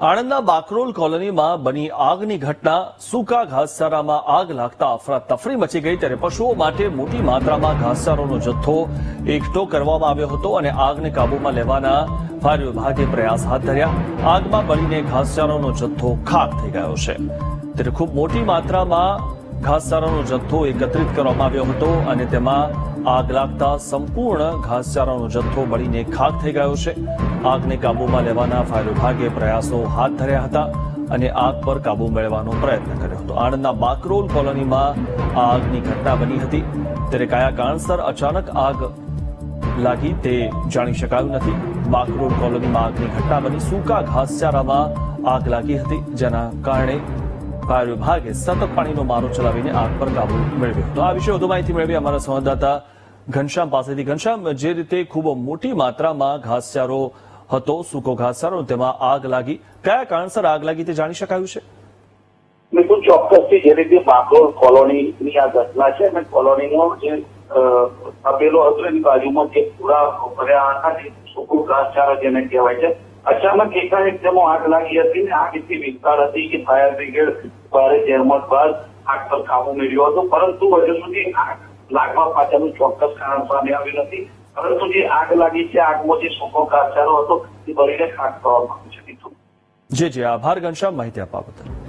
આણંદના બાકરોલ કોલોનીમાં બની આગની ઘટના. સૂકા ઘાસચારામાં આગ લાગતા અફરાતફરી મચી ગઈ ત્યારે પશુઓ માટે મોટી માત્રામાં ઘાસચારોનો જથ્થો એકઠો કરવામાં આવ્યો હતો અને આગને કાબૂમાં લેવાના ફાયર વિભાગે પ્રયાસ હાથ ધર્યા. આગમાં બળીને ઘાસચારોનો જથ્થો ખાક થઈ ગયો છે. ત્યારે ખૂબ મોટી માત્રામાં ઘાસચારાનો જથ્થો એકત્રિત કરવામાં આવ્યો હતો અને તેમાં આગ લાગતા સંપૂર્ણ ઘાસચારાનો જથ્થો બળીને ખાક થઈ ગયો છે. આગને કાબૂમાં લેવાના ફાયર વિભાગે પ્રયાસો હાથ ધર્યા હતા અને આગ પર કાબુ મેળવવાનો પ્રયત્ન કર્યો હતો. આણંદના બાકરોલ કોલોનીમાં આગની ઘટના બની હતી. ત્યારે કયા કારણસર અચાનક આગ લાગી તે જાણી શકાયું નથી. બાકરોલ કોલોનીમાં આગની ઘટના બની સૂકા ઘાસચારામાં આગ લાગી હતી. જેના કારણે ફાયર વિભાગે સતત પાણીનો મારો ચલાવીને આગ પર કાબુ મેળવ્યો. તો આ વિશે વધુ માહિતી મેળવી અમારા સંવાદદાતા ઘનશ્યામ પાસેથી. ઘનશ્યામ, જે રીતે ખૂબ મોટી માત્રામાં ઘાસચારો હતો, સૂકો ઘાસચારો, તેમાં આગ લાગી. કયા કારણસર આગ લાગી તે જાણી શકાયું છે? બિલકુલ ચોક્કસથી જે રીતે બાકરોલ કોલોનીની આ ઘટના છે અને કોલોનીનો જે તપેલો હતો એની બાજુમાં જે પૂરા ભર્યા હતા સૂકું ઘાસચારો જેને કહેવાય છે અચાનક એકાએક તેમાં આગ લાગી હતી ને આગ એટલી વિસ્તાર હતી કે ફાયર બ્રિગેડ ભારે જહેમત બાદ આગ પર કાબુ મેળવ્યો હતો. પરંતુ હજુ સુધી આગ લાગવા પાછળનું ચોક્કસ કારણ સામે આવ્યું નથી. પરંતુ જે આગ લાગી છે, આગમાં જે સૂકો કાચારો હતો, એ ભરીને ખાક કરવામાં આવ્યું છે. જે જે. આભાર, ઘનશ્યામ. માહિતી આપવા બદલ.